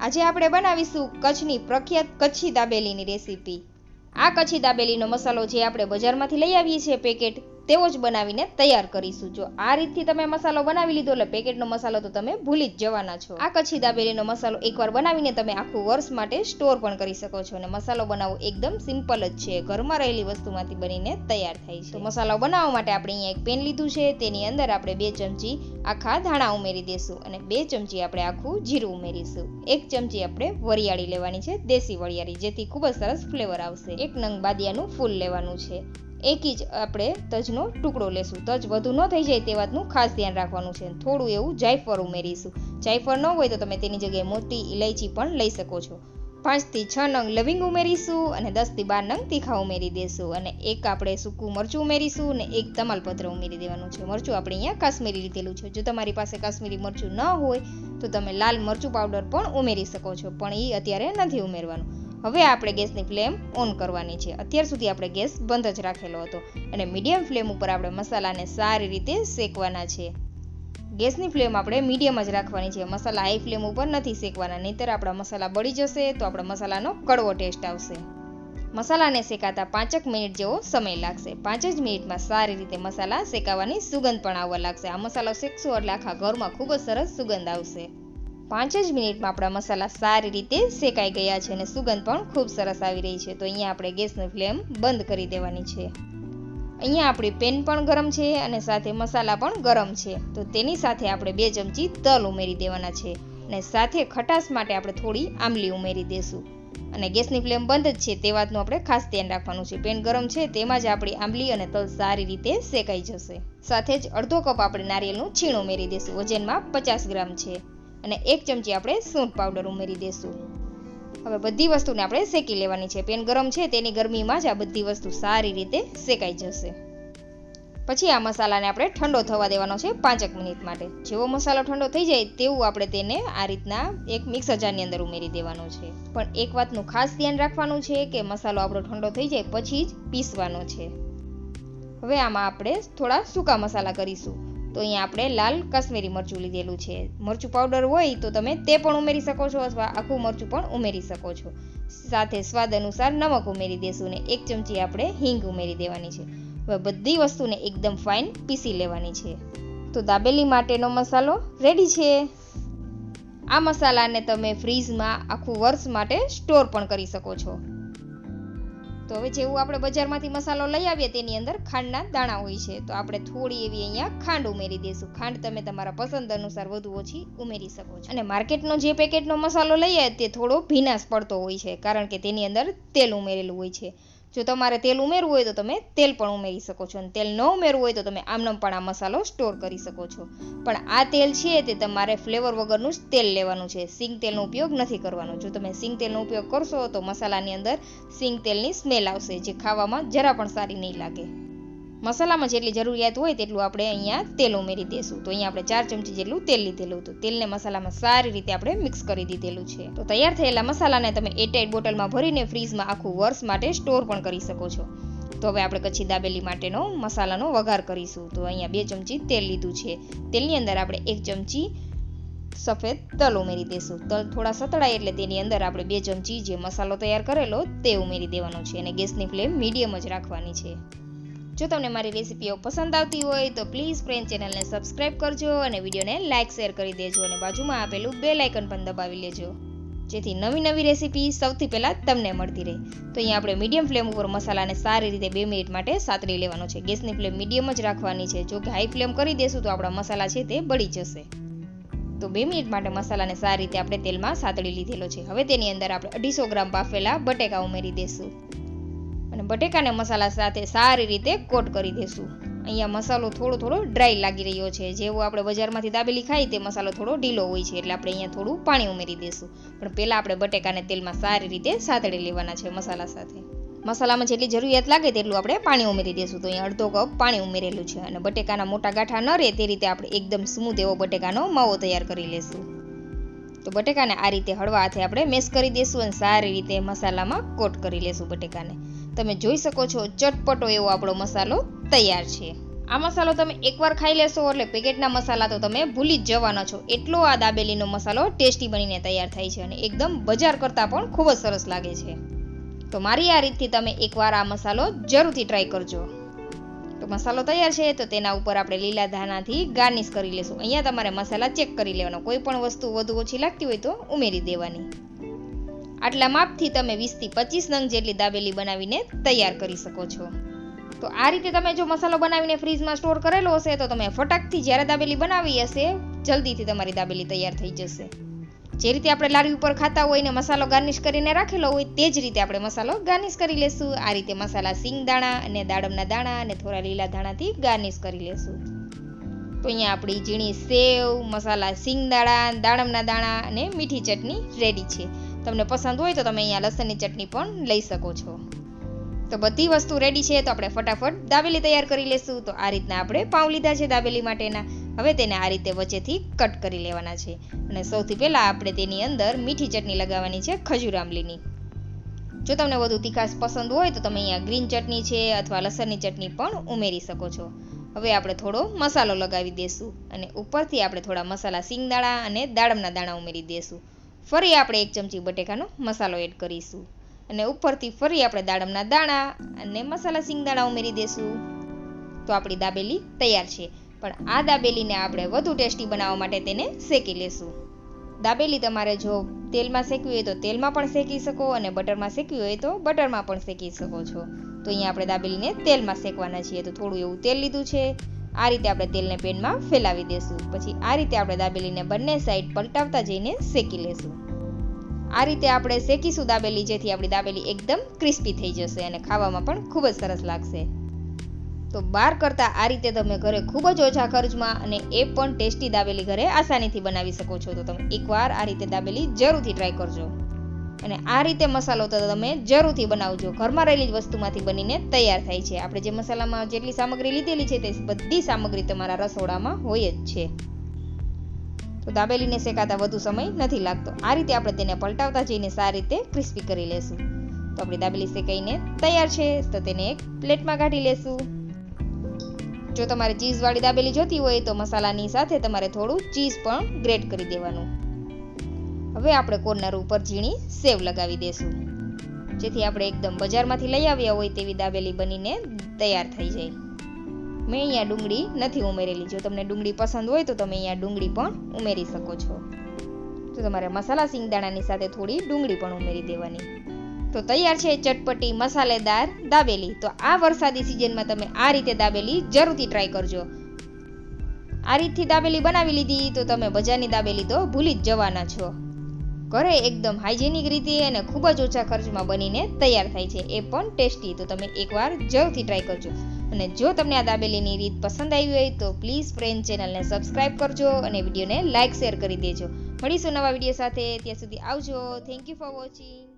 આજે આપણે બનાવીશું કચ્છની પ્રખ્યાત કચ્છી દાબેલીની રેસીપી. આ કચ્છી દાબેલીનો મસાલો જે આપણે બજારમાંથી લઈ આવીએ છીએ પેકેટ તેવો જ બનાવીને તૈયાર કરીશું. જો આ રીતથી તમે મસાલો બનાવી લીધો એટલે પેકેટનો મસાલો તો તમે ભૂલી જ જવાના છો. આ કચ્છી દાબેલીનો મસાલો એકવાર બનાવીને તમે આખું વર્ષ માટે સ્ટોર પણ કરી શકો છો અને મસાલો બનાવવો એકદમ સિમ્પલ જ છે. ઘરમાં રહેલી વસ્તુમાંથી બનીને તૈયાર થાય છે. મસાલો બનાવવા માટે આપણે અહીંયા એક પેન લીધું છે. તેની અંદર આપણે બે ચમચી આખા ધાણા ઉમેરી દઈશું અને બે ચમચી આપણે આખું જીરું ઉમેરીશું. એક ચમચી આપણે વરિયાળી લેવાની છે, દેશી વરિયાળી, જેથી ખૂબ જ સરસ ફ્લેવર આવશે. એક નંગ બાદિયાનું ફૂલ લેવાનું છે. એક જ આપણે તજનો ટુકડો લેશું. તજ વધુ ન થઈ જાય તે વાતનું ખાસ ધ્યાન રાખવાનું છે. થોડું એવું જાયફળ ઉમેરીશું. જાયફળ ન હોય તો તમે તેની જગ્યાએ મોટી ઇલાયચી પણ લઈ શકો છો. પાંચથી છ નંગ લવિંગ ઉમેરીશું અને દસથી બાર નંગ તીખા ઉમેરી દેશું. અને એક આપણે સૂકું મરચું ઉમેરીશું અને એક તમાલપત્ર ઉમેરી દેવાનું છે. મરચું આપણે અહીંયા કાશ્મીરી લીધેલું છે. જો તમારી પાસે કાશ્મીરી મરચું ન હોય તો તમે લાલ મરચું પાવડર પણ ઉમેરી શકો છો. પણ એ અત્યારે નથી ઉમેરવાનું. હવે આપણે ગેસની ફ્લેમ ઓન કરવાની છે. અત્યાર સુધી આપણે ગેસ બંધ જ રાખેલો હતો અને મીડિયમ ફ્લેમ ઉપર આપણે મસાલાને સારી રીતે શેકવાના છે. ગેસની ફ્લેમ આપણે મીડિયમ જ રાખવાની છે. મસાલા હાઈ ફ્લેમ ઉપર નથી શેકવાના, નહીંતર આપણા મસાલા બળી જશે તો આપણા મસાલાનો કડવો ટેસ્ટ આવશે. મસાલાને શેકાતા પાંચક મિનિટ જેવો સમય લાગશે. પાંચ જ મિનિટમાં સારી રીતે મસાલા શેકાવાની સુગંધ પણ આવવા લાગશે. આ મસાલો શેકશો એટલે આખા ઘરમાં ખૂબ જ સરસ સુગંધ આવશે. પાંચ જ મિનિટમાં આપણા મસાલા સારી રીતે શેકાઈ ગયા છે અને સુગંધ પણ ખૂબ સરસ આવી રહી છે. તો અહીંયા આપણે ગેસની ફ્લેમ બંધ કરી દેવાની છે. અહીંયા આપણી પેન પણ ગરમ છે અને સાથે મસાલા પણ ગરમ છે. તો તેની સાથે આપણે બે ચમચી તલ ઉમેરી દેવાના છે અને સાથે ખટાશ માટે આપણે થોડી આંબલી ઉમેરી દઈશું અને ગેસની ફ્લેમ બંધ જ છે તે વાતનું આપણે ખાસ ધ્યાન રાખવાનું છે. પેન ગરમ છે તેમાં જ આપણી આંબલી અને તલ સારી રીતે શેકાઈ જશે. સાથે જ અડધો કપ આપણે નારિયેળનું છીણ ઉમેરી દઈશું વજનમાં પચાસ ગ્રામ છે. અને એક ચમચી આપણે સૂંઠ પાવડર ઉમેરી દઈશું હવે બધી વસ્તુને આપણે શેકી લેવાની છે. પેન ગરમ છે, તેની ગરમીમાં જ આ બધી વસ્તુ સારી રીતે શેકાઈ જશે. પછી આ મસાલાને આપણે ઠંડો થવા દેવાનો છે પાંચક મિનિટ માટે. જેવો મસાલો ઠંડો થઈ જાય તેવું આપણે તેને આ રીતના એક મિક્સર જારની અંદર ઉમેરી દેવાનો છે. પણ એક વાતનું ખાસ ધ્યાન રાખવાનું છે કે મસાલો આપણો ઠંડો થઈ જાય પછી જ પીસવાનો છે. હવે આમાં આપણે થોડા સૂકા મસાલા કરીશું. તો અહીંયા આપણે લાલ કાશ્મીરી મરચું લીધેલું છે. મરચું પાવડર હોય તો તમે તે પણ ઉમેરી શકો છો અથવા આખું મરચું પણ ઉમેરી શકો છો. સાથે સ્વાદ અનુસાર નમક ઉમેરી દેશું ને એક ચમચી આપણે હિંગ ઉમેરી દેવાની છે. હવે બધી વસ્તુને એકદમ ફાઇન પીસી લેવાની છે. તો દાબેલી માટેનો મસાલો રેડી છે. આ મસાલાને તમે ફ્રીઝમાં આખું વર્ષ માટે સ્ટોર પણ કરી શકો છો. તો હવે જેવું આપણે બજારમાંથી મસાલો લઈ આવીએ તેની અંદર ખાંડના દાણા હોય છે. તો આપણે થોડી એવી અહીંયા ખાંડ ઉમેરી દઈશું. ખાંડ તમે તમારા પસંદ અનુસાર વધુ ઓછી ઉમેરી શકો છો. અને માર્કેટનો જે પેકેટનો મસાલો લઈએ તે થોડો ભીનાશ પડતો હોય છે, કારણ કે તેની અંદર તેલ ઉમેરેલું હોય છે. જો તમારે તેલ ઉમેરવું હોય તો તમે તેલ પણ ઉમેરી શકો છો અને તેલ ન ઉમેરવું હોય તો તમે આમનમ પણ આ મસાલો સ્ટોર કરી શકો છો. પણ આ તેલ છે તે તમારે ફ્લેવર વગરનું જ તેલ લેવાનું છે. સિંગ તેલનો ઉપયોગ નથી કરવાનો. જો તમે સિંગ તેલનો ઉપયોગ કરશો તો મસાલાની અંદર સિંગ તેલની સ્મેલ આવશે, જે ખાવામાં જરા પણ સારી નહીં લાગે. મસાલામાં જેટલી જરૂરિયાત હોય તેટલું આપણે અહીંયા તેલ ઉમેરી દઈશું તો અહીંયા આપણે ચાર ચમચી જેટલું તેલ લીધેલું હતું. તેલને મસાલામાં સારી રીતે આપણે મિક્સ કરી દીધેલું છે. તો તૈયાર થયેલા મસાલાને તમે એરટાઇટ બોટલમાં ભરીને ફ્રીઝમાં આખું વર્ષ માટે સ્ટોર પણ કરી શકો છો. તો હવે આપણે કચ્છી દાબેલી માટેનો મસાલાનો વઘાર કરીશું. તો અહીંયા બે ચમચી તેલ લીધું છે. તેલની અંદર આપણે એક ચમચી સફેદ તલ ઉમેરી દઈશું તલ થોડા સતળાય એટલે તેની અંદર આપણે બે ચમચી જે મસાલો તૈયાર કરેલો તે ઉમેરી દેવાનો છે અને ગેસની ફ્લેમ મીડિયમ જ રાખવાની છે. જો તમને મારી રેસીપીઓ પસંદ આવતી હોય તો પ્લીઝ ફ્રેન્ડ ચેનલને સબસ્ક્રાઈબ કરજો અને વિડીયોને લાઇક શેર કરી દેજો અને બાજુમાં આપેલું બે લાઇકન પણ દબાવી લેજો. જેથી નવી નવી રેસીપી સૌથી પહેલાં તમને મળતી રહે. તો અહીંયા આપણે મીડિયમ ફ્લેમ ઉપર મસાલાને સારી રીતે બે મિનિટ માટે સાતરી લેવાનો છે. ગેસની ફ્લેમ મીડિયમ જ રાખવાની છે. જો કે હાઈ ફ્લેમ કરી દેશું તો આપણા મસાલા છે તે બળી જશે. તો બે મિનિટ માટે મસાલાને સારી રીતે આપણે તેલમાં સાતળી લીધેલો છે. હવે તેની અંદર આપણે અઢીસો ગ્રામ બાફેલા બટેકા ઉમેરી દઈશું બટેકાને મસાલા સાથે સારી રીતે કોટ કરી દેશું. અહીંયા મસાલો થોડો થોડો ડ્રાય લાગી રહ્યો છે. જેવો આપણે બજારમાંથી દાબેલી ખાઈ તે મસાલો થોડો ઢીલો હોય છે એટલે આપણે અહીંયા થોડું પાણી ઉમેરી દઈશું પણ પહેલાં આપણે બટેકાને તેલમાં સારી રીતે સાતળી લેવાના છે મસાલા સાથે. મસાલામાં જેટલી જરૂરિયાત લાગે તેટલું આપણે પાણી ઉમેરી દઈશું તો અહીંયા અડધો કપ પાણી ઉમેરેલું છે અને બટેકાના મોટા ગાંઠા ન રહે તે રીતે આપણે એકદમ સ્મૂથ એવો બટેકાનો માવો તૈયાર કરી લેશું. તો બટેકાને આ રીતે હળવા હાથે આપણે મેશ કરી દઈશું અને સારી રીતે મસાલામાં કોટ કરી લેશું બટેકાને. તમે જોઈ શકો છો, ચટપટો એવો આપણો મસાલો તૈયાર છે. આ મસાલો તમે એકવાર ખાઈ લેશો એટલે પેકેટના મસાલા તો તમે ભૂલી જ જવાના છો. એટલો આ દાબેલીનો મસાલો ટેસ્ટી બનીને તૈયાર થાય છે અને એકદમ બજાર કરતાં પણ ખૂબ જ સરસ લાગે છે. તો મારી આ રીતથી તમે એકવાર આ મસાલો જરૂરથી ટ્રાય કરજો. તો મસાલો તૈયાર છે તો તેના ઉપર આપણે લીલા ધાણાથી ગાર્નિશ કરી લેશું. અહીંયા તમારે મસાલા ચેક કરી લેવાનો. કોઈ પણ વસ્તુ વધુ ઓછી લાગતી હોય તો ઉમેરી દેવાની. આટલા માપથી તમે વીસથી પચીસ નંગ જેટલી દાબેલી બનાવીને તૈયાર કરી શકો છો. તો આ રીતે તમે જો મસાલો બનાવીને ફ્રીજમાં સ્ટોર કરેલો હશે, તો તમે ફટાકથી જ્યારે દાબેલી બનાવી હશે, જલ્દીથી તમારી દાબેલી તૈયાર થઈ જશે. જે રીતે આપણે લારી ઉપર ખાતા હોય ને મસાલો ગાર્નિશ કરીને રાખેલો હોય, તે જ રીતે આપણે મસાલો ગાર્નિશ કરી લેશું. આ રીતે મસાલા સિંગ દાણા અને દાડમના દાણા અને થોડા લીલા દાણાથી ગાર્નિશ કરી લેશું. તો અહીંયા આપણી ઝીણી સેવ, મસાલા સિંગ દાણા, દાડમના દાણા અને મીઠી ચટણી રેડી છે. તમને પસંદ હોય તો તમે અહીંયા લસણની ચટણી પણ લઈ શકો છો. તો બધી વસ્તુ રેડી છે તો આપણે ફટાફટ દાબેલી તૈયાર કરી લેશું. તો આ રીતના આપણે પાઉં લીધા છે દાબેલી માટેના. હવે તેને આ રીતે વચ્ચેથી કટ કરી લેવાના છે. અને સૌથી પહેલાં આપણે તેની અંદર મીઠી ચટણી લગાવવાની છે ખજૂર આંબલીની. જો તમને વધુ તીખાશ પસંદ હોય તો તમે અહીંયા ગ્રીન ચટણી છે અથવા લસણની ચટણી પણ ઉમેરી શકો છો. હવે આપણે થોડો મસાલો લગાવી દેશું અને ઉપરથી આપણે થોડા મસાલા સિંગદાણા અને દાડમના દાણા ઉમેરી દેશું. ફરી આપણે એક ચમચી બટેકાનો મસાલો એડ કરીશું. અને ઉપરથી ફરી આપણે દાડમના દાણા અને મસાલા સિંગદાણા ઉમેરી દેશું. તો આપણી દાબેલી તૈયાર છે. પણ આ દાબેલીને આપણે વધુ ટેસ્ટી બનાવવા માટે તેને શેકી લેશું. દાબેલી તમારે જો તેલમાં શેકવી હોય તો તેલમાં પણ શેકી શકો અને બટરમાં શેકવી હોય તો બટરમાં પણ શેકી શકો છો. તો અહીંયા આપણે દાબેલીને તેલમાં શેકવાના છીએ. તો થોડું એવું તેલ લીધું છે. આ રીતે આપણે તેલને પેનમાં ફેલાવી દેશું. પછી આ રીતે આપણે દાબેલીને બંને સાઈડ પલટાવતા જઈને શેકી લેશું. આ રીતે આપણે શેકીશું દાબેલી, જેથી આપણી દાબેલી એકદમ ક્રિસ્પી થઈ જશે અને ખાવામાં પણ ખૂબ જ સરસ લાગશે. તો બહાર કરતાં આ રીતે તમે ઘરે ખૂબ જ ઓછા ખર્ચમાં અને એ પણ ટેસ્ટી દાબેલી ઘરે આસાનીથી બનાવી શકો છો. તો તમે એકવાર આ રીતે દાબેલી જરૂરથી ટ્રાય કરજો. અને આ રીતે મસાલો તો તમે જરૂરથી બનાવજો. ઘરમાં રહેલી જ વસ્તુમાંથી બનીને તૈયાર થાય છે. આપણે જે મસાલામાં જેટલી સામગ્રી લીધેલી છે તે બધી સામગ્રી તમારા રસોડામાં હોય જ છે. તો દાબેલીને શેકાતા વધુ સમય નથી લાગતો. આ રીતે આપણે તેને પલટાવતા જઈને સારી રીતે ક્રિસ્પી કરી લેશું. તો આપણી દાબેલી શેકાઈને તૈયાર છે. તો તેને એક પ્લેટમાં કાઢી લેશું. જો તમારે ચીઝવાળી દાબેલી જોતી હોય તો મસાલાની સાથે તમારે થોડું ચીઝ પણ ગ્રેટ કરી દેવાનું. હવે આપણે કોર્નર ઉપર ઝીણી સેવ લગાવી દેશું. જેથી આપણે એકદમ બજારમાંથી લઈ આવ્યા હોય તેવી દાબેલી બનીને તૈયાર થઈ જાય. મેં અહીંયા ડુંગળી નથી ઉમેરેલી. જો તમને ડુંગળી પસંદ હોય તો તમે અહીંયા ડુંગળી પણ ઉમેરી શકો છો. તો તમારે મસાલા સિંગદાણાની સાથે થોડી ડુંગળી પણ ઉમેરી દેવાની. તો તૈયાર છે ચટપટી મસાલેદાર દાબેલી. તો આ વરસાદી સિઝનમાં તમે આ રીતે દાબેલી જરૂરથી ટ્રાય કરજો. આ રીતથી દાબેલી બનાવી લીધી તો તમે બજારની દાબેલી તો ભૂલી જ જવાના છો. ઘરે એકદમ હાઇજેનિક રીતે અને ખૂબ જ ઓછા ખર્ચમાં બનીને તૈયાર થાય છે. એ પણ ટેસ્ટી. તો તમે એકવાર જરૂરથી ટ્રાય કરજો. અને જો તમને આ દાબેલીની રીત પસંદ આવી હોય તો પ્લીઝ ફ્રેન્ડ ચેનલને સબસ્ક્રાઇબ કરજો અને વિડીયોને લાઇક શેર કરી દેજો. મળીશું નવા વીડિયો સાથે. ત્યાં સુધી આવજો. Thank you for watching